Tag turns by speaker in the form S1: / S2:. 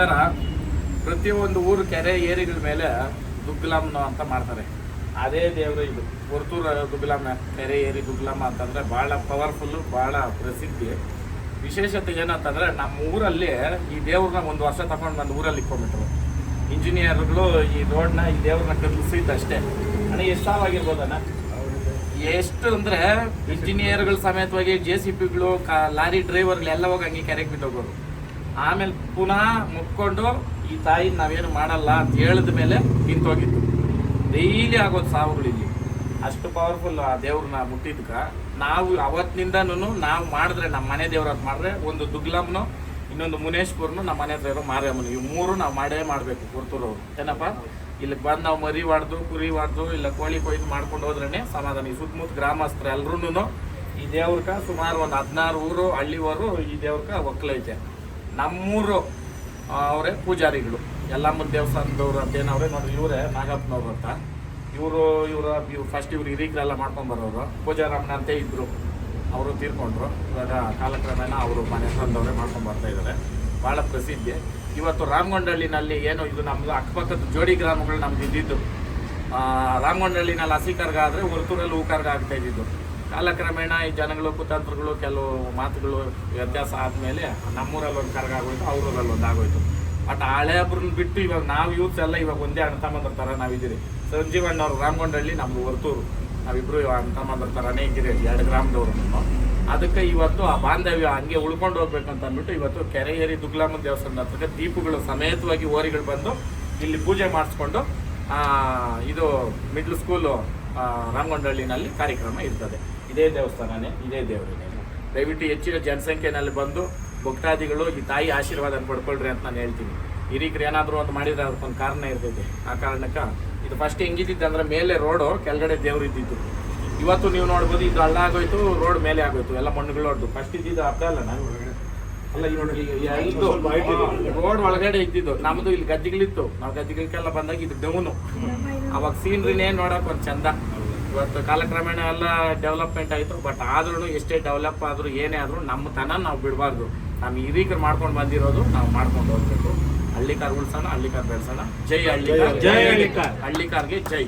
S1: ಪ್ರಕಾರ ಪ್ರತಿಯೊಂದು ಊರು, ಕೆರೆ, ಏರಿಗಳ ಮೇಲೆ ದುಗ್ಲಾಮ್ನ ಅಂತ ಮಾಡ್ತಾರೆ. ಅದೇ ದೇವರು ಇದು. ಹೊರತೂರ ದುಗ್ಲಾಮ ಕೆರೆ, ಏರಿ ದುಗ್ಲಾಮ ಅಂತಂದ್ರೆ ಭಾಳ ಪವರ್ಫುಲ್ಲು ಭಾಳ ಪ್ರಸಿದ್ಧಿ. ವಿಶೇಷತೆ ಏನಂತಂದ್ರೆ ನಮ್ಮ ಊರಲ್ಲಿ ಈ ದೇವ್ರನ್ನ ಒಂದು ವರ್ಷ ತಗೊಂಡು ಬಂದು ಊರಲ್ಲಿ ಇಟ್ಕೊಂಡ್ಬಿಟ್ರು. ಇಂಜಿನಿಯರ್ಗಳು ಈ ರೋಡ್ನ ಈ ದೇವ್ರನ್ನ ಕಲಿಸಿದ್ದಷ್ಟೇ. ಅಣ್ಣ, ಎಷ್ಟು ಎಷ್ಟು ಅಂದ್ರೆ ಇಂಜಿನಿಯರ್ಗಳ ಸಮೇತವಾಗಿ ಜೆ ಸಿ ಪಿಗಳು ಲಾರಿ ಡ್ರೈವರ್ಗಳೆಲ್ಲ ಹೋಗಿ ಹಂಗೆ ಕೆರೆಗೆ ಬಿದ್ದೋಗೋರು. ಆಮೇಲೆ ಪುನಃ ಮುಕ್ಕೊಂಡು ಈ ತಾಯಿ ನಾವೇನು ಮಾಡಲ್ಲ ಅಂತ ಹೇಳಿದ ಮೇಲೆ ನಿಂತೋಗಿತ್ತು. ಡೈಲಿ ಆಗೋದು ಸಾವುಗಳು ಇಲ್ಲಿ. ಅಷ್ಟು ಪವರ್ಫುಲ್ ಆ ದೇವ್ರನ್ನ ಮುಟ್ಟಿದ್ಕ. ನಾವು ಅವತ್ತಿನಿಂದನೂ ನಾವು ಮಾಡಿದ್ರೆ ನಮ್ಮ ಮನೆ ದೇವ್ರ ಮಾಡಿದ್ರೆ ಒಂದು ದುಗ್ಲಮ್ನು, ಇನ್ನೊಂದು ಮುನೇಶ್ಪುರ್ನು ನಮ್ಮ ಮನೆ ಹತ್ರ ಇರೋ ಮಾರಿಯಮ್ಮನು. ಇವು ಮೂರು ನಾವು ಮಾಡೇ ಮಾಡಬೇಕು ಕೊಡ್ತೂರವ್ರು ಏನಪ್ಪ? ಇಲ್ಲಿಗೆ ಬಂದು ನಾವು ಮರಿ ಹೊಡ್ದು ಕುರಿ ಹೊಡ್ದು ಇಲ್ಲ ಕೋಳಿ ಕೊಯ್ದು ಮಾಡ್ಕೊಂಡು ಹೋದ್ರೇ ಸಮಾಧಾನ. ಈ ಸುತ್ತಮುತ್ತ ಗ್ರಾಮಸ್ಥರು ಎಲ್ರೂ ಈ ದೇವ್ರಕ ಸುಮಾರು ಒಂದು ಹದಿನಾರು ಊರು ಹಳ್ಳಿವರು ಈ ದೇವ್ರಕ ಒಕ್ಕಲೈತೆ. ನಮ್ಮೂರು ಅವರೇ ಪೂಜಾರಿಗಳು. ಎಲ್ಲಮ್ಮನ ದೇವಸ್ಥಾನದವ್ರು ಅಂತೇನವ್ರೆ ನೋಡ್ರಿ ಇವರೇ ನಾಗಪ್ಪನವ್ರು ಅಂತ. ಇವರು ಇವರು, ಇವ್ರು ಫಸ್ಟ್ ಇವ್ರು ಹಿರಿಯರೆಲ್ಲ ಮಾಡ್ಕೊಂಡು ಬರೋರು. ಪೂಜಾರಮ್ಮನ ಅಂತ ಇದ್ರು. ಅವರು ತೀರ್ಕೊಂಡ್ರು. ಇವಾಗ ಕಾಲಕ್ರಮೇಣ ಅವರು ಮನೆ ತಂದವರೇ ಮಾಡ್ಕೊಂಡು ಬರ್ತಾ ಇದ್ದಾರೆ ಭಾಳ ಪ್ರಸಿದ್ಧಿ. ಇವತ್ತು ರಾಮಗೊಂಡಳ್ಳಿನಲ್ಲಿ ಏನು ಇದು ನಮ್ಮದು ಅಕ್ಕಪಕ್ಕದ ಜೋಡಿ ಗ್ರಾಮಗಳು ನಮ್ದು ಇದ್ದಿದ್ದು. ರಾಮಗೊಂಡಳ್ಳಿನಲ್ಲಿ ಹಸಿ ಕರ್ಗ ಆದರೆ ಹೊರತೂರಲ್ಲಿ ಹೂ ಕರ್ಗ ಆಗ್ತಾ ಇದ್ದಿದ್ದು. ಕಾಲಕ್ರಮೇಣ ಈ ಜನಗಳು, ಕುತಂತ್ರಗಳು ಕೆಲವು ಮಾತುಗಳು, ವ್ಯತ್ಯಾಸ ಆದಮೇಲೆ ನಮ್ಮೂರಲ್ಲೊಂದು ಕರ್ಗ ಆಗೋಯ್ತು ಅವ್ರಲ್ಲಿ ಒಂದು ಆಗೋಯ್ತು. ಬಟ್ ಹಳೆ ಒಬ್ರನ್ನ ಬಿಟ್ಟು ಇವಾಗ ನಾವು ಯೂತ್ಸ್ ಎಲ್ಲ ಇವಾಗ ಒಂದೇ ಅಣ್ಣ ತಮ್ಮಂದ್ರ ಥರ ನಾವಿದ್ದೀರಿ. ಸಂಜೀವಣ್ಣ ಅವ್ರು ರಾಮಗೊಂಡಳ್ಳಿ ನಮ್ಮ ಹೊರ್ತೂರು. ಇವಾಗ ಅಣ್ಣ ತಮ್ಮಂದ್ರ ಥರನೇ ಇದ್ದೀರಿ ಎರಡು ಗ್ರಾಮದವ್ರು ಅದಕ್ಕೆ ಇವತ್ತು ಆ ಬಾಂಧವ್ಯ ಹಂಗೆ ಉಳ್ಕೊಂಡು ಹೋಗ್ಬೇಕಂತ ಅಂದ್ಬಿಟ್ಟು ಇವತ್ತು ಕೆರೆ ಏರಿ ದುಗ್ಲಾಮನ ದೇವಸ್ಥಾನದ ಹತ್ರಕ್ಕೆ ದೀಪಗಳು ಸಮೇತವಾಗಿ ಓರಿಗಳು ಬಂದು ಇಲ್ಲಿ ಪೂಜೆ ಮಾಡಿಸ್ಕೊಂಡು ಇದು ಮಿಡ್ಲ್ ಸ್ಕೂಲು ರಾಮಗೊಂಡಳ್ಳಿನಲ್ಲಿ ಕಾರ್ಯಕ್ರಮ ಇರ್ತದೆ. ಇದೇ ದೇವಸ್ಥಾನನೇ, ಇದೇ ದೇವರೇ ದಯವಿಟ್ಟು ಹೆಚ್ಚಿನ ಜನಸಂಖ್ಯೆಯಲ್ಲಿ ಬಂದು ಭಕ್ತಾದಿಗಳು ಈ ತಾಯಿ ಆಶೀರ್ವಾದ ಪಡ್ಕೊಳ್ರಿ ಅಂತ ನಾನು ಹೇಳ್ತೀನಿ. ಹಿರಿಯರು ಏನಾದರೂ ಒಂದು ಮಾಡಿದ್ರೆ ಅದಕ್ಕೊಂದು ಕಾರಣ ಇರ್ತೈತೆ. ಆ ಕಾರಣಕ್ಕೆ ಇದು ಫಸ್ಟ್ ಹೆಂಗಿದ್ದಿದ್ದು ಅಂದ್ರೆ ಮೇಲೆ ರೋಡು, ಕೆಳಗಡೆ ದೇವರು ಇದ್ದಿದ್ದು. ಇವತ್ತು ನೀವು ನೋಡ್ಬೋದು ಇದು ಹಳ್ಳ ಆಗೋಯ್ತು ರೋಡ್ ಮೇಲೆ ಆಗೋಯ್ತು, ಎಲ್ಲ ಮಣ್ಣುಗಳು ಹೊಡ್ದು. ಫಸ್ಟ್ ಇದ್ದಿದ್ದು ಅರ್ಧ ಅಲ್ಲ ನಾನು. ಅಲ್ಲ ರೋಡ್ ಒಳಗಡೆ ಇದ್ದಿದ್ದು. ನಮ್ದು ಇಲ್ಲಿ ಗದ್ದೆಗಳಿತ್ತು ನಾವು ಗದ್ದೆಗಳಿಗೆಲ್ಲ ಬಂದಾಗ ಇದು ಡೌನು. ಅವಾಗ ಸೀನ್ರಿನೇ ನೋಡಕ್ ಒಂದು ಚಂದ. ಇವತ್ತು ಕಾಲಕ್ರಮೇಣ ಎಲ್ಲ ಡೆವಲಪ್ಮೆಂಟ್ ಆಯಿತು. ಬಟ್ ಆದ್ರೂ ಎಷ್ಟೇ ಡೆವಲಪ್ ಆದ್ರೂ ಏನೇ ಆದ್ರೂ ನಮ್ಮ ತನ ನಾವು ಬಿಡಬಾರ್ದು. ನಮ್ಮ ಹಿರೀಕರು ಮಾಡ್ಕೊಂಡು ಬಂದಿರೋದು ನಾವು ಮಾಡ್ಕೊಂಡು ಹೋಗ್ಬೇಕು. ಹಳ್ಳಿಕಾರ್ ಉಳ್ಸೋಣ ಹಳ್ಳಿಕಾರ್ ಬೆಳೆಸೋಣ. ಜೈ ಹಳ್ಳಿಕಾರ್.
S2: ಜೈ ಹಳ್ಳಿಕಾರ್.
S1: ಹಳ್ಳಿಕಾರ್ಗೆ ಜೈ.